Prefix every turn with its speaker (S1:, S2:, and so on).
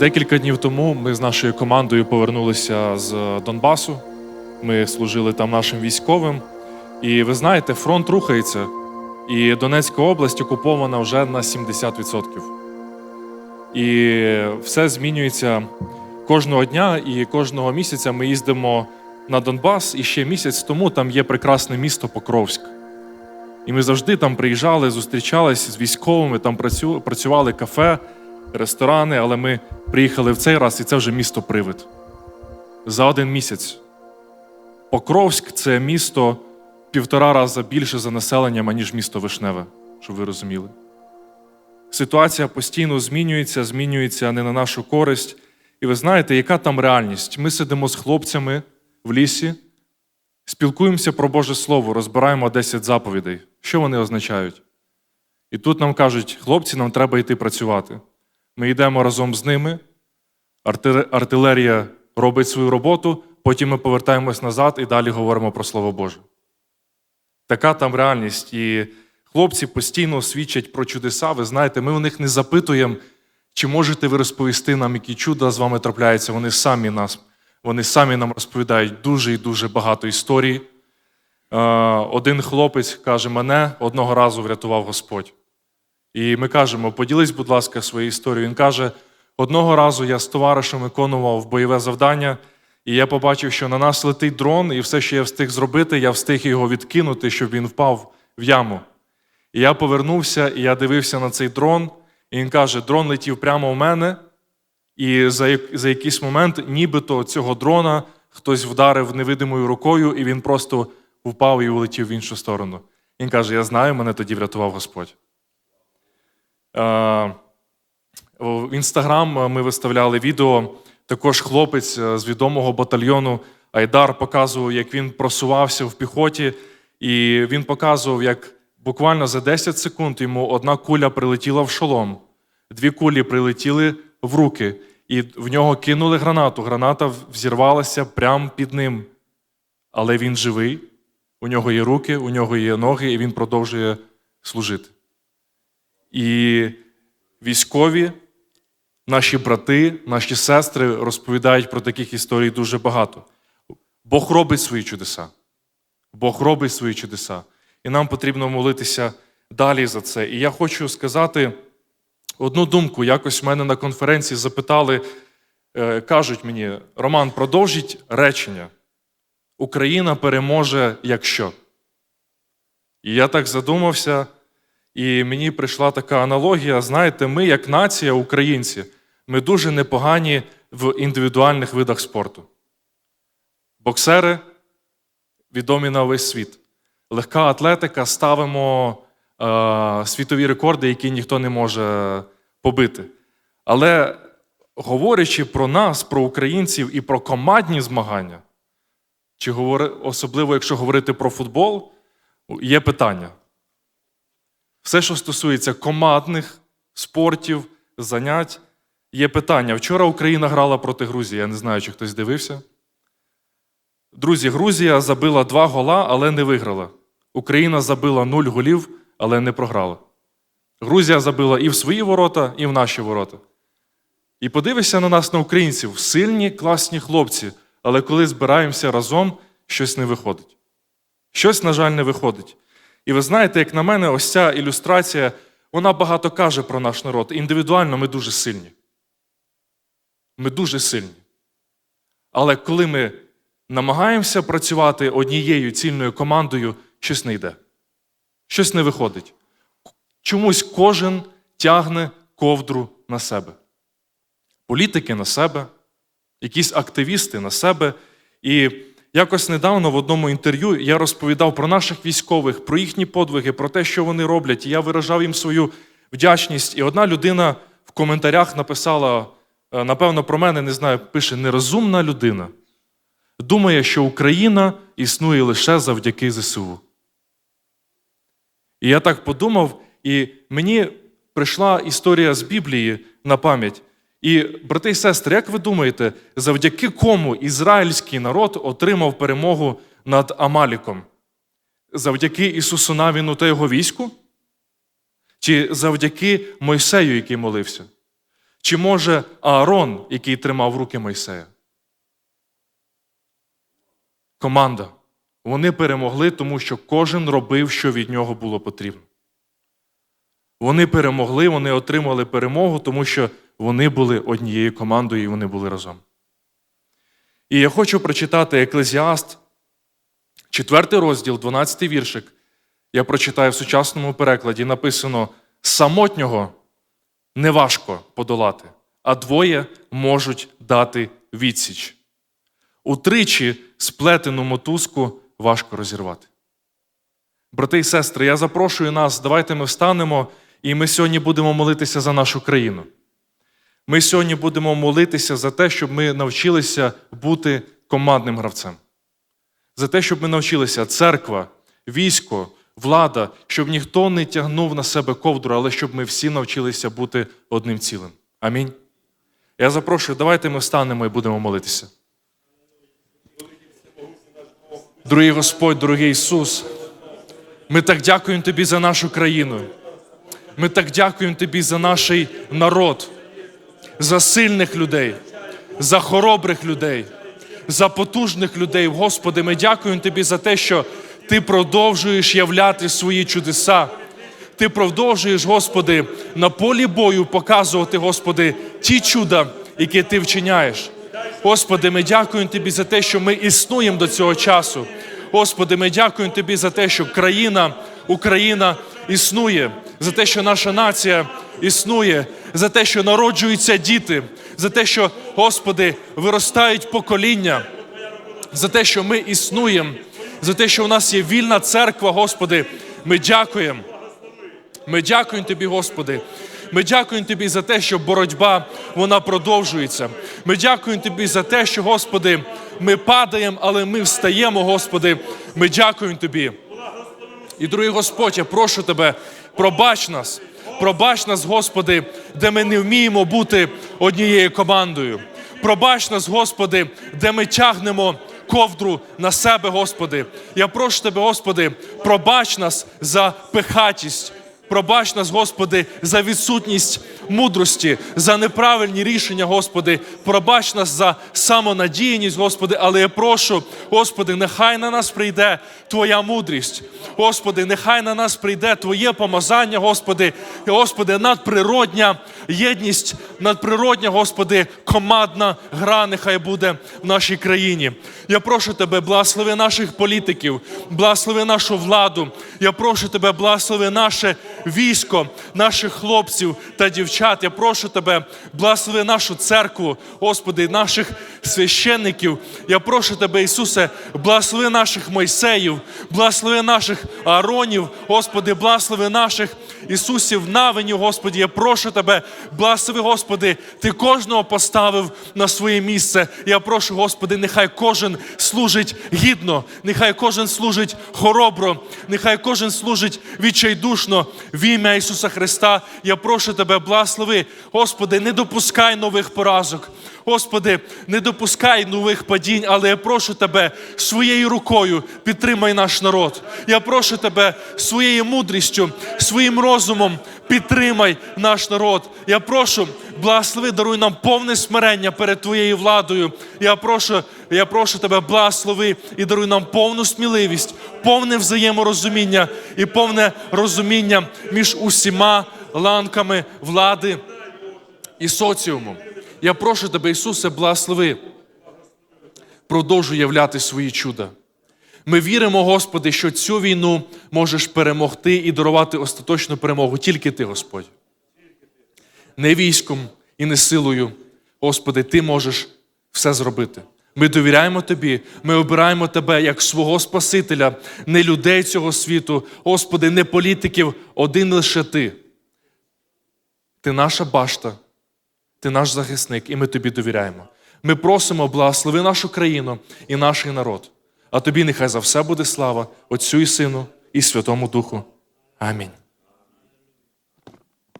S1: Декілька днів тому ми з нашою командою повернулися з Донбасу. Ми служили там нашим військовим. І ви знаєте, фронт рухається, і Донецька область окупована вже на 70%. І все змінюється кожного дня, і кожного місяця ми їздимо на Донбас. І ще місяць тому там є прекрасне місто Покровськ. І ми завжди там приїжджали, зустрічалися з військовими, там працювали кафе, ресторани, але ми приїхали в цей раз, і це вже місто Привид. За один місяць. Покровськ це місто півтора рази більше за населенням, аніж місто Вишневе, щоб ви розуміли. Ситуація постійно змінюється, змінюється не на нашу користь. І ви знаєте, яка там реальність? Ми сидимо з хлопцями в лісі, спілкуємося про Боже Слово, розбираємо 10 заповідей. Що вони означають? І тут нам кажуть, хлопці, нам треба йти працювати. Ми йдемо разом з ними, артилерія робить свою роботу, потім ми повертаємось назад і далі говоримо про Слово Боже. Така там реальність. І хлопці постійно свідчать про чудеса. Ви знаєте, ми у них не запитуємо, чи можете ви розповісти нам, які чуда з вами трапляються. Вони самі нас, вони самі нам розповідають дуже і дуже багато історій. Е, Один хлопець каже, мене одного разу врятував Господь. І ми кажемо, поділись, будь ласка, своєю історією. Він каже: одного разу я з товаришем виконував бойове завдання, і я побачив, що на нас летить дрон, і все, що я встиг зробити, я встиг його відкинути, щоб він впав в яму. І я повернувся, і я дивився на цей дрон, і він каже: дрон летів прямо в мене, і за, за якийсь момент, нібито цього дрона хтось вдарив невидимою рукою, і він просто впав і улетів в іншу сторону. Він каже: Я знаю, мене тоді врятував Господь. Е, В інстаграм ми виставляли відео. Також хлопець е, з відомого батальйону Айдар показував, як він просувався в піхоті, і він показував, як буквально за 10 секунд йому одна куля прилетіла в шолом, дві кулі прилетіли в руки, і в нього кинули гранату. Граната взірвалася прямо під ним. Але він живий, у нього є руки, у нього є ноги, і він продовжує служити. І військові, наші брати, наші сестри розповідають про таких історій дуже багато. Бог робить свої чудеса. Бог робить свої чудеса. І нам потрібно молитися далі за це. І я хочу сказати одну думку. Якось в мене на конференції запитали, е, кажуть мені, Роман, продовжіть речення. Україна переможе, якщо. І я так задумався, і мені прийшла така аналогія. Знаєте, ми, як нація, українці, ми дуже непогані в індивідуальних видах спорту. Боксери відомі на весь світ. Легка атлетика ставимо е, світові рекорди, які ніхто не може побити. Але говорячи про нас, про українців і про командні змагання, чи говори, особливо якщо говорити про футбол, є питання. Все, що стосується командних спортів, занять, є питання. Вчора Україна грала проти Грузії. Я не знаю, чи хтось дивився. Друзі, Грузія забила два гола, але не виграла. Україна забила нуль голів, але не програла. Грузія забила і в свої ворота, і в наші ворота. І подивися на нас, на українців, сильні, класні хлопці, але коли збираємося разом, щось не виходить. Щось, на жаль, не виходить. І ви знаєте, як на мене, ось ця ілюстрація, вона багато каже про наш народ. Індивідуально ми дуже сильні. Ми дуже сильні. Але коли ми намагаємося працювати однією цільною командою, щось не йде. Щось не виходить. Чомусь кожен тягне ковдру на себе. Політики на себе, якісь активісти на себе. І якось недавно в одному інтерв'ю я розповідав про наших військових, про їхні подвиги, про те, що вони роблять. І я виражав їм свою вдячність. І одна людина в коментарях написала, е, напевно, про мене не знаю, пише нерозумна людина. Думає, що Україна існує лише завдяки ЗСУ. І я так подумав, і мені прийшла історія з Біблії на пам'ять. І, брати і сестри, як ви думаєте, завдяки кому ізраїльський народ отримав перемогу над Амаліком? Завдяки Ісусу Навіну та його війську? Чи завдяки Мойсею, який молився? Чи може Аарон, який тримав руки Мойсея? Команда. Вони перемогли, тому що кожен робив, що від нього було потрібно. Вони перемогли, вони отримали перемогу, тому що вони були однією командою і вони були разом. І я хочу прочитати Еклезіаст, 4 розділ, 12 віршик. Я прочитаю в сучасному перекладі. Написано: самотнього неважко подолати, а двоє можуть дати відсіч. Утричі сплетену мотузку важко розірвати. Брати і сестри, я запрошую нас, давайте ми встанемо, і ми сьогодні будемо молитися за нашу країну. Ми сьогодні будемо молитися за те, щоб ми навчилися бути командним гравцем. За те, щоб ми навчилися церква, військо, влада, щоб ніхто не тягнув на себе ковдру, але щоб ми всі навчилися бути одним цілим. Амінь. Я запрошую, давайте ми встанемо і будемо молитися. Дорогий Господь, дорогий Ісус, ми так дякуємо Тобі за нашу країну. Ми так дякуємо Тобі за наш народ, за сильних людей, за хоробрих людей, за потужних людей. Господи, ми дякуємо Тобі за те, що Ти продовжуєш являти свої чудеса. Ти продовжуєш, Господи, на полі бою показувати, Господи, ті чуда, які Ти вчиняєш. Господи, ми дякуємо Тобі за те, що ми існуємо до цього часу. Господи, ми дякуємо Тобі за те, що країна, Україна існує, за те, що наша нація існує, за те, що народжуються діти, за те, що, Господи, виростають покоління, за те, що ми існуємо, за те, що у нас є вільна церква, Господи, ми дякуємо. Ми дякуємо Тобі, Господи. Ми дякуємо Тобі за те, що боротьба вона продовжується. Ми дякуємо Тобі за те, що, Господи, ми падаємо, але ми встаємо, Господи. Ми дякуємо Тобі. І, другий Господь, я прошу Тебе, пробач нас, пробач нас, Господи, де ми не вміємо бути однією командою. Пробач нас, Господи, де ми тягнемо ковдру на себе, Господи. Я прошу Тебе, Господи, пробач нас за пихатість. Пробач нас, Господи, за відсутність мудрості, за неправильні рішення, Господи. Пробач нас за самонадіяність, Господи, але я прошу, Господи, нехай на нас прийде Твоя мудрість. Господи, нехай на нас прийде Твоє помазання, Господи, Господи, надприродня єдність, надприродня, Господи, командна гра нехай буде в нашій країні. Я прошу Тебе, благослови наших політиків, благослови нашу владу. Я прошу Тебе, благослови наше військо, наших хлопців та дівчат. Я прошу Тебе, благослови нашу церкву, Господи, наших священників. Я прошу Тебе, Ісусе, благослови наших Мойсеїв, благослови наших Ааронів, Господи, благослови наших Ісусів Навинів, Господи. Я прошу Тебе, благослови, Господи, Ти кожного поставив на своє місце. Я прошу, Господи, нехай кожен служить гідно, нехай кожен служить хоробро, нехай кожен служить відчайдушно в ім'я Ісуса Христа. Я прошу Тебе, благослови, Господи, не допускай нових поразок. Господи, не допускай нових падінь, але я прошу Тебе своєю рукою підтримай наш народ. Я прошу Тебе своєю мудрістю, своїм розумом підтримай наш народ. Я прошу, благослови, даруй нам повне смирення перед Твоєю владою. Я прошу, я прошу Тебе, благослови і даруй нам повну сміливість, повне взаєморозуміння і повне розуміння між усіма ланками влади і соціумом. Я прошу тебе, Ісусе, благослови, продовжуй являти свої чуда. Ми віримо, Господи, що цю війну можеш перемогти і дарувати остаточну перемогу тільки Ти, Господь. Не військом і не силою, Господи, Ти можеш все зробити. Ми довіряємо Тобі, ми обираємо Тебе як свого Спасителя, не людей цього світу, Господи, не політиків, один лише Ти. Ти наша башта. Ти наш захисник, і ми тобі довіряємо. Ми просимо, благослови нашу країну і наш народ. А тобі нехай за все буде слава, Отцю і Сину, і Святому Духу. Амінь.